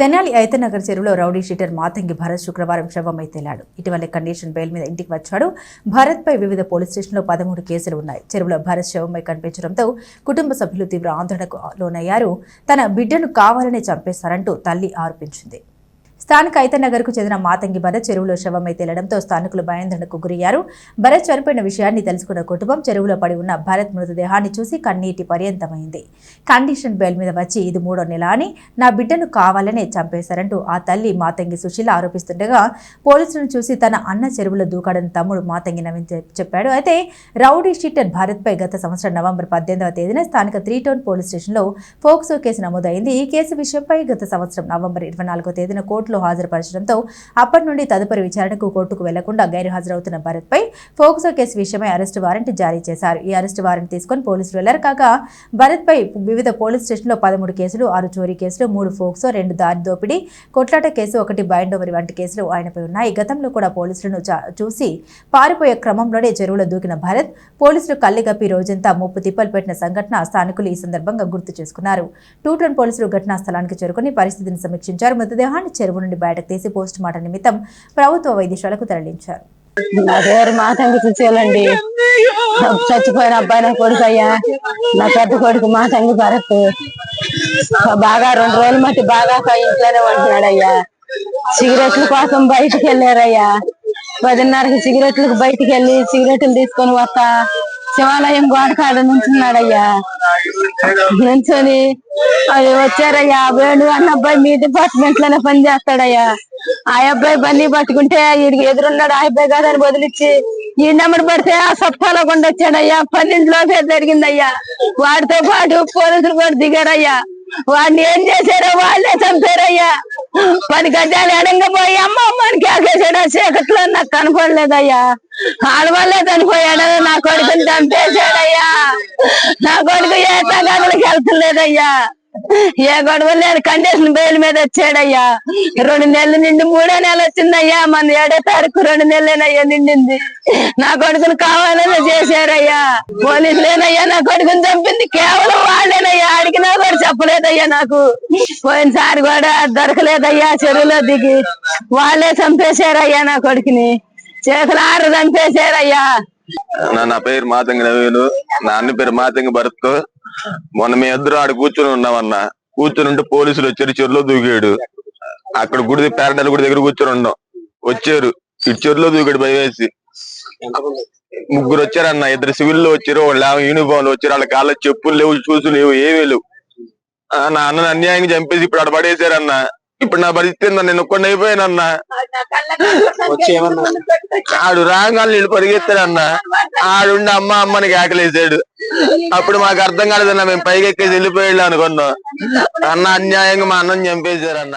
తెనాలి ఐతనగర్ చెరువులో rowdy sheeter Matangi Bharat శుక్రవారం శవమై తేలాడు ఇటీవల కండిషన్ బెయిల్ మీద ఇంటికి వచ్చాడు. భరత్పై వివిధ పోలీస్ స్టేషన్లో పదమూడు కేసులు ఉన్నాయి. చెరువులో భరత్ శవమై కనిపించడంతో కుటుంబ సభ్యులు తీవ్ర ఆందోళనకు లోనయ్యారు. తన బిడ్డను కావాలనే చంపేశారంటూ తల్లి ఆరోపించింది. స్థానిక ఐతనగర్కు చెందిన మాతంగి భరత్ చెరువులో శవమై తేలడంతో స్థానికులు భయాందోళనకు గురయ్యారు. భరత్ చనిపోయిన విషయాన్ని తెలుసుకున్న కుటుంబం చెరువులో పడి ఉన్న భరత్ మృతదేహాన్ని చూసి కన్నీటి పర్యంతమైంది. కండిషన్ బెయిల్ మీద వచ్చి ఇది మూడో నెల అని నా బిడ్డను కావాలనే చంపేశారంటూ ఆ తల్లి మాతంగి సుశీల ఆరోపిస్తుండగా పోలీసులను చూసి తన అన్న చెరువులో దూకాడని తమ్ముడు మాతంగి నవీన్ చెప్పాడు. అయితే రౌడీ షీటర్ భారత్ పై గత సంవత్సరం నవంబర్ పద్దెనిమిదవ తేదీన స్థానిక త్రీ టౌన్ పోలీస్ స్టేషన్లో ఫోక్సో కేసు నమోదైంది. ఈ కేసు విషయంపై గత సంవత్సరం నవంబర్ ఇరవై నాలుగో తేదీన కోర్టులో హాజరుపరచడంతో అప్పటి నుండి తదుపరి విచారణకు కోర్టుకు వెళ్ళకుండా గైరుహాజరవుతున్న భరత్పై భరత్ పై ఫోక్సో కేసు విషయమై అరెస్టు వారెంట్ జారీ చేశారు. ఈ అరెస్టు వారెంట్ తీసుకొని పోలీసులు వెళ్ళారు. కాగా భరత్ పై వివిధ పోలీస్ స్టేషన్లో పదమూడు కేసులు ఆరు చోరీ కేసులు మూడు ఫోక్సో రెండు దారి దోపిడీ కొట్లాట కేసు ఒకటి బైండ్ ఓవర్ వంటి కేసులు ఆయనపై ఉన్నాయి. గతంలో కూడా పోలీసులను చూసి పారిపోయే క్రమంలోనే చెరువులో దూకిన భరత్ పోలీసులు కల్లిగప్పి రోజంతా ముప్పు తిప్పలు పెట్టిన సంఘటన స్థానికులు ఈ సందర్భంగా గుర్తు చేసుకున్నారు. టూటన్ పోలీసులు ఘటనా స్థలానికి చేరుకుని పరిస్థితిని సమీక్షించారు. మృతదేహాన్ని చెరువు నుండి బయటకు తీసి పోస్ట్ మార్టం నిమిత్తం ప్రభుత్వ వైద్యశాలకు తరలించారు. నా పేరు మాతంగి సుశీలండి చచ్చిపోయిన అబ్బాయి నా కొడుకు అయ్యా. నా పెద్ద కొడుకు మాతంగి భరత్. బాగా రెండు రోజులు మట్టి బాగా ఇంట్లోనే ఉంటున్నాడయ్యా. సిగరెట్ల కోసం బయటికి వెళ్ళారయ్యా. పదిన్నరకి సిగరెట్లకు బయటికి వెళ్ళి సిగరెట్లు తీసుకొని వస్తా. శివాలయం గోడకాడ నుంచున్నాడయ్యా. నుంచొని అది వచ్చారయ్యా. వేణు అన్న అబ్బాయి మీ డిపార్ట్మెంట్లోనే పని చేస్తాడయ్యా. ఆ అబ్బాయి బండి పట్టుకుంటే వీడికి ఎదురున్నాడు. ఆ అబ్బాయి కాదని వదిలిచ్చి ఈ నెంబర్ పడితే ఆ సత్తాలో కొండ వచ్చాడయ్యా పన్నెండులోపే జరిగిందయ్యా. వాడితో పాటు పోలీసులు కూడా దిగారయ్యా. వాడిని ఏం చేశారో వాళ్ళే చంపారయ్యా. పది గజాలు ఎడంగా పోయి అమ్మ అమ్మని కేకేసాడు ఆ చీకట్లో నాకు కనపడలేదయ్యా. ఆడవాళ్ళే చనిపోయాడు నా కొడుకుని చంపేశాడయ్యా. నా కొడుకు ఏ తగాదులకు వెళ్తలేదయ్యా. ఏ గొడవ లేదు కండిషన్ బెయిల్ మీద వచ్చాడయ్యా. రెండు నెలలు నిండి మూడో నెల వచ్చిందయ్యా. మన ఏడో తారీఖు రెండు నెలలేనయ్యా నిండింది. నా కొడుకుని కావాలని చేశారయ్యా. పోలీసులేనయ్యా నా కొడుకుని చంపింది. కేవలం వాళ్ళేనయ్యా అడిగినా కూడా చెప్పలేదయ్యా నాకు. పోయినసారి కూడా దొరకలేదయ్యా చెరువులో దిగి. వాళ్ళే చంపేశారయ్యా నా కొడుకుని. చేతులు ఆరు చంపేశారయ్యా నా నా పేరు మాతంగి నవీను. నా అన్న పేరు మాతంగి భరత్. మొన్న మీ ఇద్దరు ఆడ కూర్చొని ఉన్నామన్న. కూర్చొని ఉంటే పోలీసులు వచ్చారు చెరులో దూకాడు. అక్కడ గుడి పేరడాల గుడి దగ్గర కూర్చొని ఉన్నాం. వచ్చారు. ఇటు చెరులో దూకాడు భయం వేసి ముగ్గురు వచ్చారన్న. ఇద్దరు సివిల్లో వచ్చారు వాళ్ళు యూనిఫామ్లో వచ్చారు. వాళ్ళ కాళ్ళ చెప్పులు లేవు చూసు లేవు ఏమీ లేవు. ఆ, నా అన్నను అన్యాయంగా చంపేసి ఇప్పుడు ఆడ పడేశారన్న. ఇప్పుడు నా పరిస్థితి? నేను ఒక్కడిని అయిపోయానన్నా ఆడు రాగాలు నీళ్ళు పరిగెత్తాడన్న ఆడుండి అమ్మ అమ్మని కేకలేసాడు అప్పుడు మాకు అర్థం కాలేదన్న మేము పైకి ఎక్కేసి వెళ్ళిపోయాడు అనుకున్నాం. అన్న అన్యాయంగా మా అన్నం చంపేశారన్న.